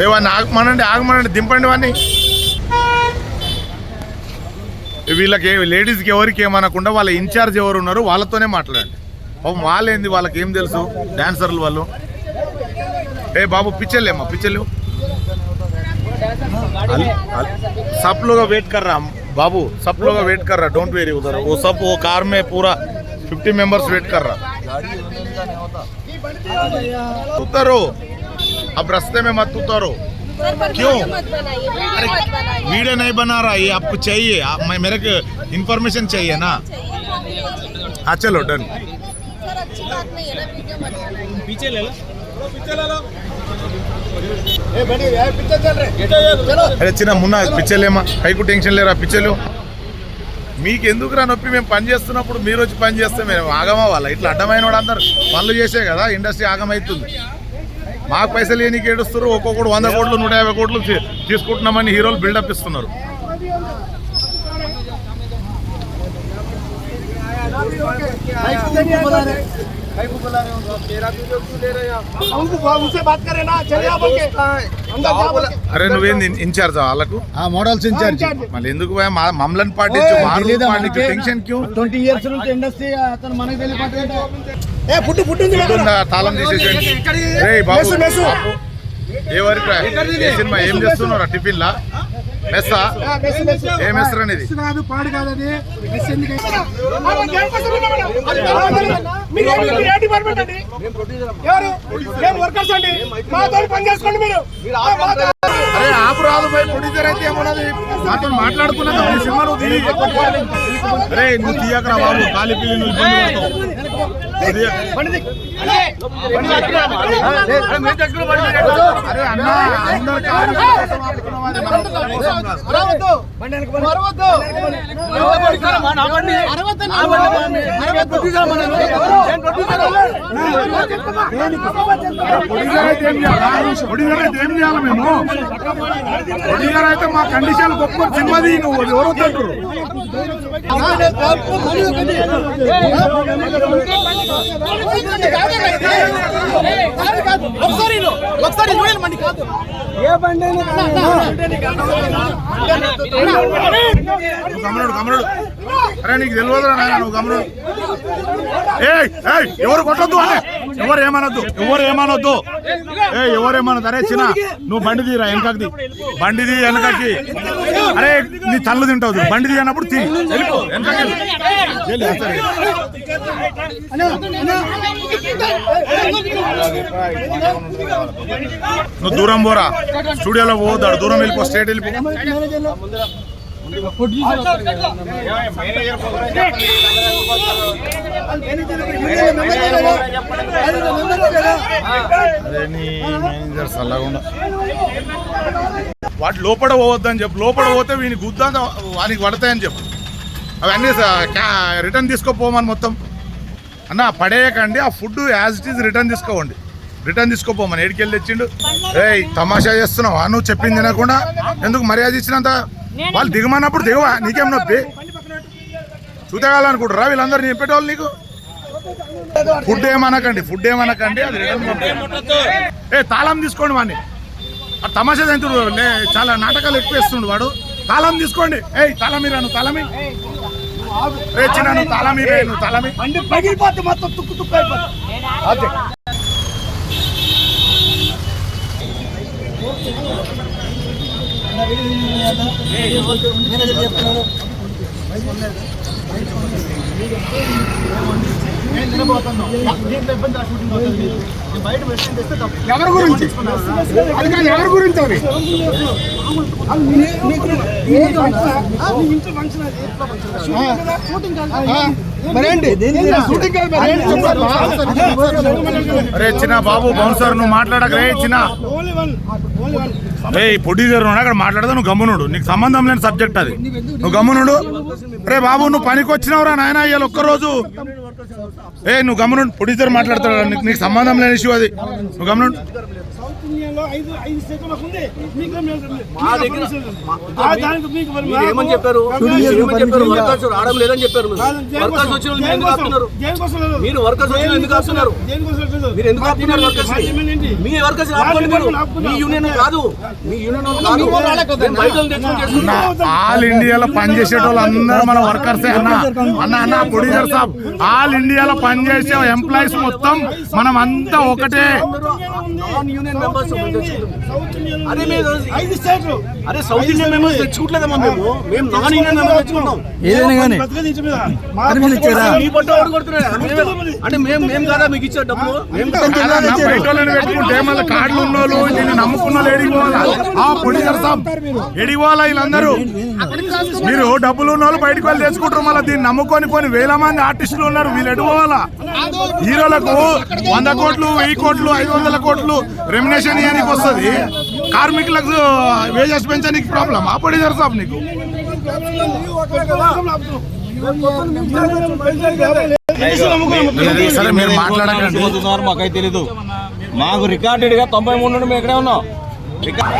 ఏ వాడిని ఆగమనండి ఆగమనండి దింపండి వాడిని వీళ్ళకి ఏ- లేడీస్కి ఎవరికి ఏమనకుండా వాళ్ళ ఇన్ఛార్జ్ ఎవరు ఉన్నారు వాళ్ళతోనే మాట్లాడండి పాపం వాళ్ళేంది వాళ్ళకి ఏం తెలుసు డాన్సర్లు వాళ్ళు ఏ బాబు పిచ్చలేమ్మా పిచ్చలు सब लोग वेट कर रहा बाबू सब लोग वेट कर रहा डोंट वेरी उधर वो सब वो कार में पूरा 50 मेंबर्स वेट कर रहा उतरो अब रास्ते में मत उतरो सर पर क्यों? वीडियो मत बनाइए अरे वीडियो मत बनाइए वीडियो नहीं बना रहा ये आपको चाहिए आप, मैं मेरे को इन्फॉर्मेशन चाहिए ना चाहिए हाँ चलो डन सर अच्छी बात नहीं है ना वीडियो मत बनाइए అరే చిన్న మున్న పిచ్చలేమా పైకు టెన్షన్ లేరా పిచ్చలు మీకు ఎందుకు రా నొప్పి మేము పని చేస్తున్నప్పుడు మీరు వచ్చి పని చేస్తే మేము ఆగమా వాళ్ళ ఇట్లా అడ్డమైన వాడు అందరు పనులు చేసే కదా ఇండస్ట్రీ ఆగమవుతుంది మాకు పైసలు ఏనికి ఏడుస్తారు ఒక్కొక్కడు వంద కోట్లు నూట యాభై కోట్లు తీసుకుంటున్నామని హీరోలు బిల్డప్ ఇస్తున్నారు. उनसे बात करें ना चलिए आप बोल के अंदर जा बोल के అరే నువ్వేంది ఇన్ఛార్జ్ వాళ్ళకు ఆ మోడల్స్ ఇన్ఛార్జ్ మళ్ళీ ఎందుకు పోయా? మా- మమ్మల్ని పాటించు మా రూల్ పాటించు టెన్షన్ క్యూ ట్వంటీ ఇయర్స్ నుంచి ఇండస్ట్రీ అతను మనకి తెలియదు ఏ పుట్టు పుట్టు ఉంది కదా. ఉందా తాళం తీసేసేయండి రే బాబు మెస్సు, మెస్సు. ఏ వరకు రా? ఏ సినిమా ఏం చేస్తున్నారా టిఫిన్ లా మెస్సా ఆ, మెస్సు, మెస్సు. ఏ మెస్ అనేది మెస్సు కాదు పాడు కాదు అది మీరు ఏ డిపార్ట్మెంట్ అండి? ఎవరు? మేము వర్కర్స్ అండి. మాతో పని చేసుకోండి మీరు ఆ, మాతో- అరే ఆపు రాదు పోయి ప్రొడ్యూసర్ అయితే ఏమన్నది? మాతో మాట్లాడుకున్నా సినిమా నువ్వు తీయి. అరే నువ్వు తీయకరా బాబు. కాలి పిల్లి నువ్వు ఇబ్బంది పడతావు. నువ్వు తీయక. అరే అన్న అందరు ఏం చేయాలి? అయితే ఏం చేయాలి మేము ప్రొడ్యూసర్ అయితే మా కండిషన్ గొప్ప సినిమాది నువ్వు ఎవరు వద్దంటారు ఒకసారి ఇల్లు. ఒకసారి చూడండి మండి కాదు నువ్వు గమనుడు గమనుడు అరే నీకు తెలియదురా నాయన నువ్వు గమను. ఏయ్ ఏయ్ ఎవరు కొట్టొద్దు అనే ఎవరు ఏమనొద్దు? ఎవరు ఏమనొద్దు? ఏ ఎవరు ఏమనొద్దు? అరే చిన్న నువ్వు బండి తీరా వెనకకి బండి తీ వెనకకి అరే నీ తల్లు తింటావు బండిది బండి తీ అన్నప్పుడు తీ. నువ్వు దూరం పోరా. స్టూడియోలో పోదాడు దూరం వెళ్ళిపో స్టేట్ వెళ్ళిపో. వాటి లోపల పోవద్దని చెప్పు. లోపల పోతే వీని గుద్దా వానికి పడతాయని చెప్పు. అవన్నీ రిటర్న్ తీసుకోపోమని మొత్తం. అన్న పడేయకండి. ఆ food as it is return తీసుకోవండి return తీసుకోపోమని. ఏడికెళ్ళి తెచ్చిండు? రే తమాషా చేస్తున్నావు? నువ్వు చెప్పింది తినకుండా ఎందుకు మర్యాద ఇచ్చినంత వాళ్ళు దిగమన్నప్పుడు దిగవా? నీకేం నొప్పి? చూతగాలనుకుంటారా వీళ్ళందరూ చెప్పేటోళ్ళు నీకు? ఫుడ్ ఏమనకండి ఫుడ్ ఏమనకండి అది. ఏ తాళం తీసుకోండి వాడిని ఆ తమాషా జంతుడు చాలా నాటకాలు ఎక్కువ వేస్తుండు వాడు. తాళం తీసుకోండి. ఏయ్ తాళం మీరా నువ్వు తాళమి రే చిన్న నువ్వు తాళం మీరే నువ్వు తాళమి బండి పగిలిపోతే మొత్తం తుక్కు తుక్కు అయిపోతుంది. అదే ఎవరి గురించి అది కాదు ఎవరి గురించి అవి షూటింగ్ అరే చిన్న బాబు బౌన్సర్ నువ్వు మాట్లాడక. రే చిన్న. రే ప్రొడ్యూసర్ అక్కడ మాట్లాడదా? నువ్వు గమ్మునుడు. నీకు సంబంధం లేని సబ్జెక్ట్ అది. నువ్వు గమ్మునుడు? రే బాబు నువ్వు పనికి వచ్చినావురా నాయన ఇవాళ ఒక్కరోజు. ఏ నువ్వు గమ్మునుడు. ప్రొడ్యూసర్ మాట్లాడతాడు? నీకు నీకు సంబంధం లేని ఇష్యూ అది. నువ్వు గమ్మునుడు? ఇండియాలో ఐదు ఐదు స్టేట్లు మాకు ఉంది మీకు ఏం లేదు. మా దగ్గర ఆ, దానికి మీకు మరి మీరు ఏమని చెప్పారు మీరు ఏమని చెప్పారు వర్కర్స్ రావడం లేదని చెప్పారు మీరు వర్కర్స్ వచ్చిన వాళ్ళు మీరు ఎందుకు ఆపుతున్నారు దేనికోసం లేదు. మీరు వర్కర్స్ వచ్చిన వాళ్ళు ఎందుకు ఆపుతున్నారు. మీరు ఎందుకు ఆపుతున్నారు వర్కర్స్ మా డిమాండ్ ఏంటి? మీ వర్కర్స్ మీరు మీ యూనియన్ కాదు మీ యూనియన్ కాదు ఆల్ ఇండియాలో పనిచేసేటోళ్ళు అందరూ మన వర్కర్సే అన్న అన్న అన్న ప్రొడ్యూసర్ సాబ్ ఆల్ ఇండియాలో పనిచేసే ఎంప్లాయీస్ మొత్తం మనం అంతా ఒకటే నాన్ యూనియన్ మెంబర్స్ ఇండియన్ అదే ఐదు స్టేట్లు అరే సౌత్ ఇండియన్ మెంబర్స్ తెచ్చుకోవట్లేదమ్మా మేము. మేము నాన్ మెంబర్స్ తెచ్చుకుంటాం. ఏదైనా కానీ. మా? మేమే- అంటే మేము మేము కాదా మీకు ఇచ్చే డబ్బులు? మేము పెట్టుకుంటే మళ్ళీ కార్డులు ఉన్నోళ్ళు నేను నమ్ముకున్న ఆ వీళ్ళందరూ? మీరు డబ్బులు ఉన్న వాళ్ళు బయటకు వెళ్ళి తెచ్చుకుంటారు మళ్ళీ దీన్ని నమ్ముకొని కొన్ని వేల మంది ఆర్టిస్టులు ఉన్నారు. వీళ్ళు ఎడిపోవాలా హీరోలకు వంద కోట్లు వెయ్యి కోట్లు ఐదు వందల కోట్లు రెమినేషన్ ఇవ్వడానికి వస్తుంది. కార్మికులకు వేజెస్ పెంచడానికి ప్రాబ్లం ఆ ప్రొడ్యూసర్ సాబ్ నీకు. సరే మీరు మాట్లాడకండి. పోతున్నారు మాకైతే తెలీదు. మాకు రికార్డెడ్గా తొంభై మూడు నుండి మేము ఇక్కడే ఉన్నాం. రికార్డ్